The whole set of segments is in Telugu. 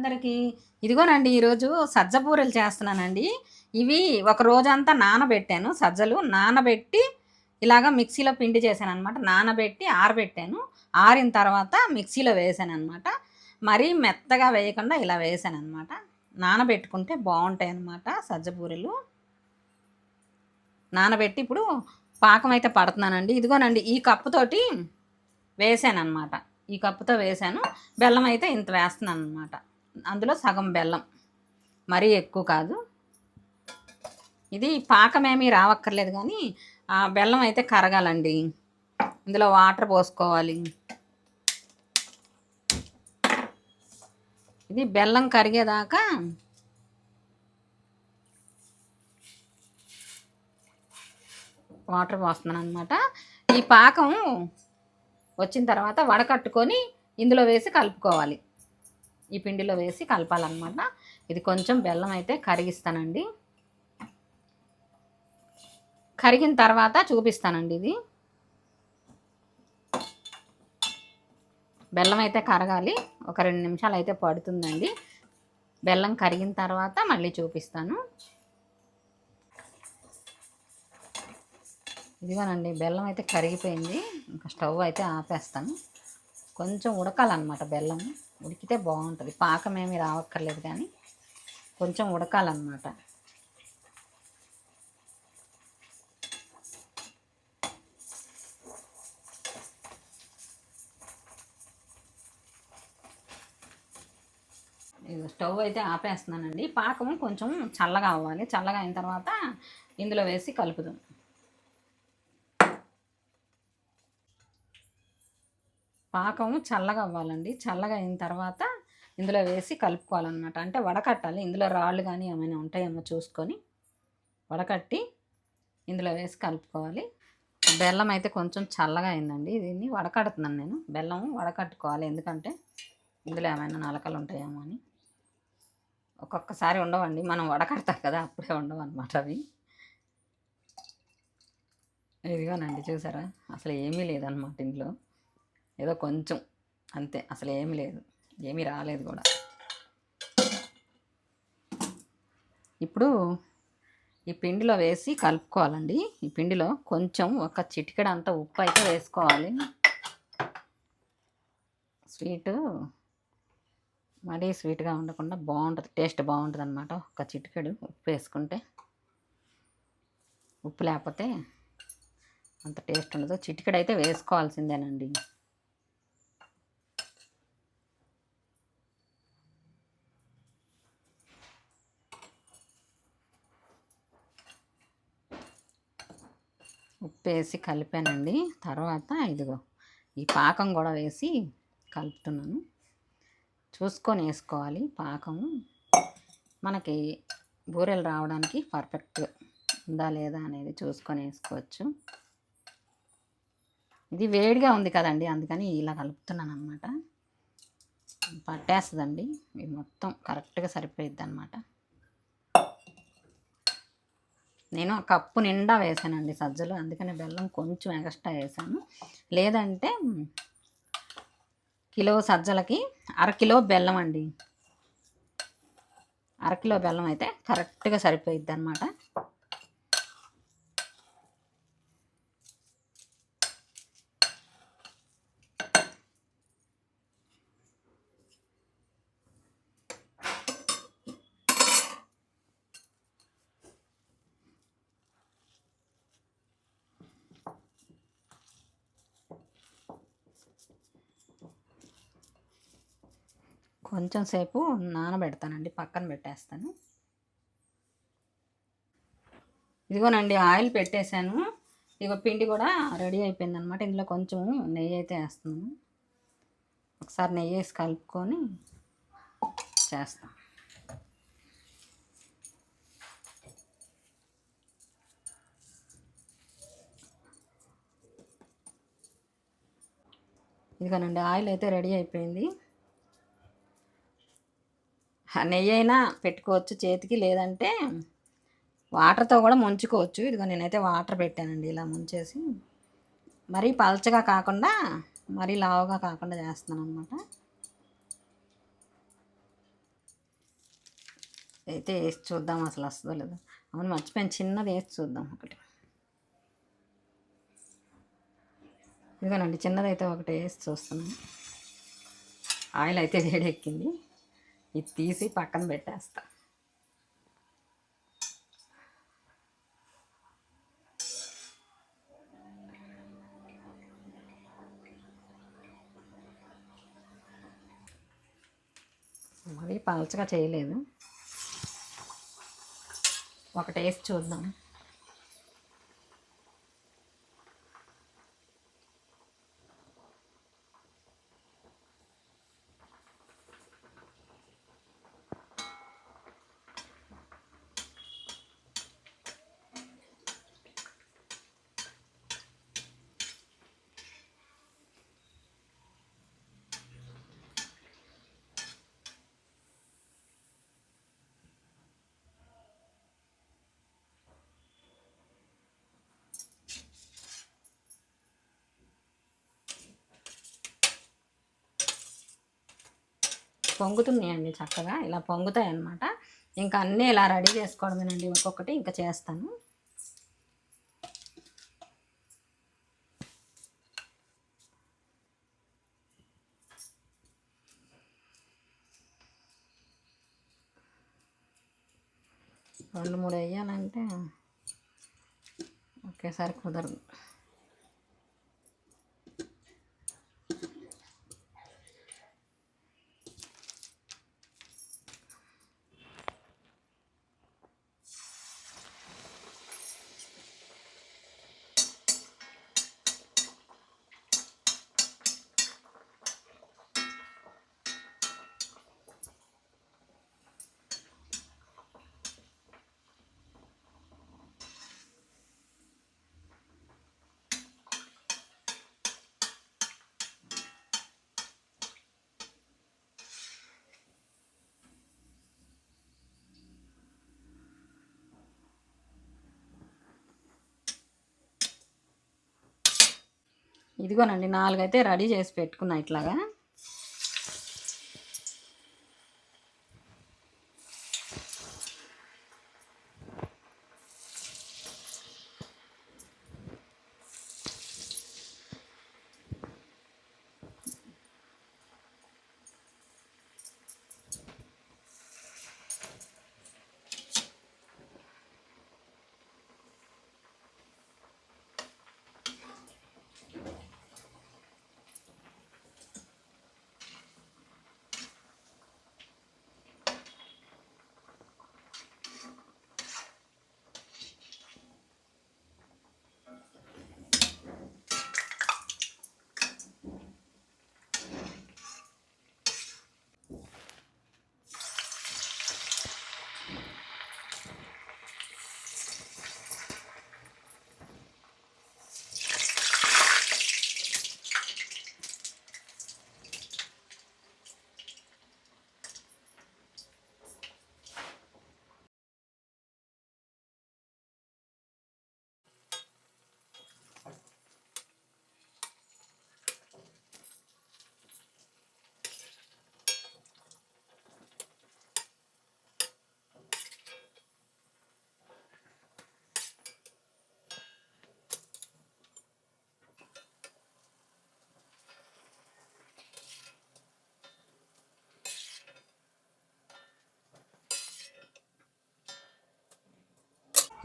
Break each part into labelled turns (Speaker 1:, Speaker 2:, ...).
Speaker 1: అందరికీ. ఇదిగోనండి ఈరోజు సజ్జ బూరెలు చేస్తున్నానండి. ఇవి ఒక రోజంతా నానబెట్టాను సజ్జలు నానబెట్టి ఇలాగ మిక్సీలో పిండి చేశాను అనమాట నానబెట్టి ఆరబెట్టాను. ఆరిన తర్వాత మిక్సీలో వేసాను అనమాట మరీ మెత్తగా వేయకుండా ఇలా వేసాను అనమాట నానబెట్టుకుంటే బాగుంటాయి అనమాట సజ్జ బూరెలు. నానబెట్టి ఇప్పుడు పాకం అయితే పడుతున్నానండి. ఇదిగోనండి ఈ కప్పుతోటి వేసాను అనమాట ఈ కప్పుతో వేసాను. బెల్లం అయితే ఇంత వేస్తున్నాను అనమాట అందులో సగం బెల్లం. మరీ ఎక్కువ కాదు. ఇది పాకమేమీ రావక్కర్లేదు కానీ ఆ బెల్లం అయితే కరగాలండి. ఇందులో వాటర్ పోసుకోవాలి. ఇది బెల్లం కరిగేదాకా వాటర్ పోస్తున్నాను అనమాట ఈ పాకం వచ్చిన తర్వాత వడకట్టుకొని ఇందులో వేసి కలుపుకోవాలి. ఈ పిండిలో వేసి కలపాలన్నమాట. ఇది కొంచెం బెల్లం అయితే కరిగిస్తానండి. కరిగిన తర్వాత చూపిస్తానండి ఇది. బెల్లం అయితే కరగాలి. ఒక రెండు నిమిషాలు అయితే పడుతుందండి. బెల్లం కరిగిన తర్వాత మళ్ళీ చూపిస్తాను. ఇదిగోనండి బెల్లం అయితే కరిగిపోయింది. ఇంకా స్టవ్ అయితే ఆపేస్తాను. కొంచెం ఉడకాలన్నమాట బెల్లం ఉడికితే బాగుంటుంది. పాకం రావక్కర్లేదు కానీ కొంచెం ఉడకాలన్నమాట. స్టవ్ అయితే ఆపేస్తున్నానండి. పాకము కొంచెం చల్లగా అవ్వాలి. చల్లగా అయిన తర్వాత ఇందులో వేసి కలుపుదాం. పాకం చల్లగా అవ్వాలండి. చల్లగా అయిన తర్వాత ఇందులో వేసి కలుపుకోవాలన్నమాట. అంటే వడకట్టాలి. ఇందులో రాళ్ళు కానీ ఏమైనా ఉంటాయేమో చూసుకొని వడకట్టి ఇందులో వేసి కలుపుకోవాలి. బెల్లం అయితే కొంచెం చల్లగా అయిందండి. దీన్ని వడకడుతున్నాను నేను. బెల్లం వడకట్టుకోవాలి. ఎందుకంటే ఇందులో ఏమైనా నలకలు ఉంటాయేమో అని. ఒక్కొక్కసారి ఉండవండి. మనం వడకడతాం కదా అప్పుడే ఉండవు అనమాట అవి. ఇదిగోనండి చూసారా? అసలు ఏమీ లేదనమాట ఇందులో. ఏదో కొంచెం. అంతే. అసలు ఏమీ లేదు. ఏమీ రాలేదు కూడా. ఇప్పుడు ఈ పిండిలో వేసి కలుపుకోవాలండి. ఈ పిండిలో కొంచెం ఒక చిటికెడ అంత ఉప్పు అయితే వేసుకోవాలి. స్వీటు మరీ స్వీట్గా ఉండకుండా బాగుంటుంది. టేస్ట్ బాగుంటుంది అనమాట ఒక చిటికెడు ఉప్పు వేసుకుంటే. ఉప్పు లేకపోతే అంత టేస్ట్ ఉండదు. చిటికెడు అయితే వేసుకోవాల్సిందేనండి ఉప్పు వేసి కలిపానండి. తర్వాత ఇదిగో ఈ పాకం కూడా వేసి కలుపుతున్నాను. చూసుకొని వేసుకోవాలి పాకము. మనకి బూరెలు రావడానికి పర్ఫెక్ట్ ఉందా లేదా అనేది చూసుకొని వేసుకోవచ్చు. ఇది వేడిగా ఉంది కదండి అందుకని ఇలా కలుపుతున్నాను అనమాట పట్టేస్తుందండి. ఇది మొత్తం కరెక్ట్గా సరిపోయిద్ది అనమాట నేను ఆ కప్పు నిండా వేసానండి సజ్జలు అందుకని బెల్లం కొంచెం ఎక్స్ట్రా వేసాను. లేదంటే కిలో సజ్జలకి అరకిలో బెల్లం అండి. అరకిలో బెల్లం అయితే కరెక్ట్గా సరిపోయిద్ది అనమాట కొంచెం సేపు నానబెడతానండి పక్కన పెట్టేస్తాను. ఇదిగోనండి ఆయిల్ పెట్టేశాను. ఇదిగో పిండి కూడా రెడీ అయిపోయింది అనమాట ఇందులో కొంచెం నెయ్యి అయితే వేస్తున్నాను. ఒకసారి నెయ్యి వేసి కలుపుకొని చేస్తాం ఇదిగోనండి ఆయిల్ అయితే రెడీ అయిపోయింది. నెయ్యి అయినా పెట్టుకోవచ్చు చేతికి లేదంటే వాటర్తో కూడా ముంచుకోవచ్చు. ఇదిగో నేనైతే వాటర్ పెట్టానండి ఇలా ముంచేసి. మరీ పల్చగా కాకుండా మరీ లావుగా కాకుండా చేస్తున్నాను అనమాట అయితే వేసి చూద్దాం అసలు వస్తుందో లేదో. అవును మర్చిపోయాను. చిన్నది వేసి చూద్దాం ఒకటి. ఇదిగోనండి చిన్నదైతే ఒకటి వేసి చూస్తున్నాను. ఆయిల్ అయితే వేడెక్కింది. ఇది తీసి పక్కన పెట్టేస్తా. మరి పాల్చగా చేయలేదు. ఒక టేస్ట్ చూద్దాం. పొంగుతున్నాయండి చక్కగా. ఇలా పొంగుతాయి అన్నమాట ఇంకా అన్నీ ఇలా రెడీ చేసుకోవడమేనండి ఒక్కొక్కటి. ఇంకా చేస్తాను. రెండు మూడు వేయాలంటే ఒకేసారి కుదరదు. ఇదిగోనండి నాలుగైతే రెడీ చేసి పెట్టుకున్నా ఇట్లాగా.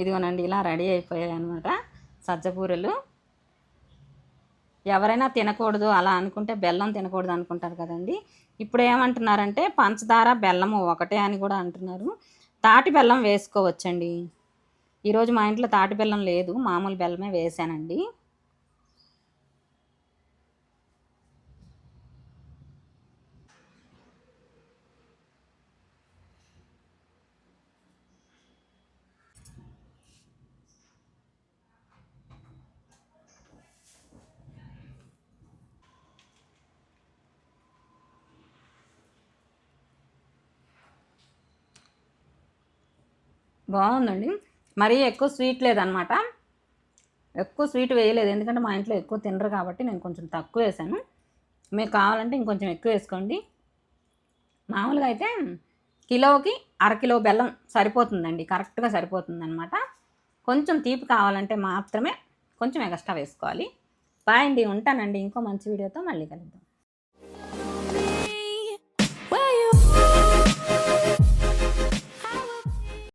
Speaker 1: ఇదిగోనండి ఇలా రెడీ అయిపోయాయి అనమాట సజ్జపూరలు. ఎవరైనా తినకూడదు అలా అనుకుంటే బెల్లం తినకూడదు అనుకుంటారు కదండి. ఇప్పుడు ఏమంటున్నారంటే పంచదార బెల్లము ఒకటే అని కూడా అంటున్నారు. తాటి బెల్లం వేసుకోవచ్చండి. ఈరోజు మా ఇంట్లో తాటి బెల్లం లేదు మామూలు బెల్లమే వేసానండి బాగుందండి. మరీ ఎక్కువ స్వీట్ లేదనమాట. ఎక్కువ స్వీట్ వేయలేదు. ఎందుకంటే మా ఇంట్లో ఎక్కువ తినరు కాబట్టి నేను కొంచెం తక్కువ వేసాను. మీకు కావాలంటే ఇంకొంచెం ఎక్కువ వేసుకోండి. మామూలుగా అయితే కిలోకి అరకిలో బెల్లం సరిపోతుందండి. కరెక్ట్గా సరిపోతుంది అనమాట కొంచెం తీపి కావాలంటే మాత్రమే కొంచెం ఎక్స్ట్రా వేసుకోవాలి. బాయ్ అండి. ఉంటానండి. ఇంకో మంచి వీడియోతో మళ్ళీ కలుద్దాం.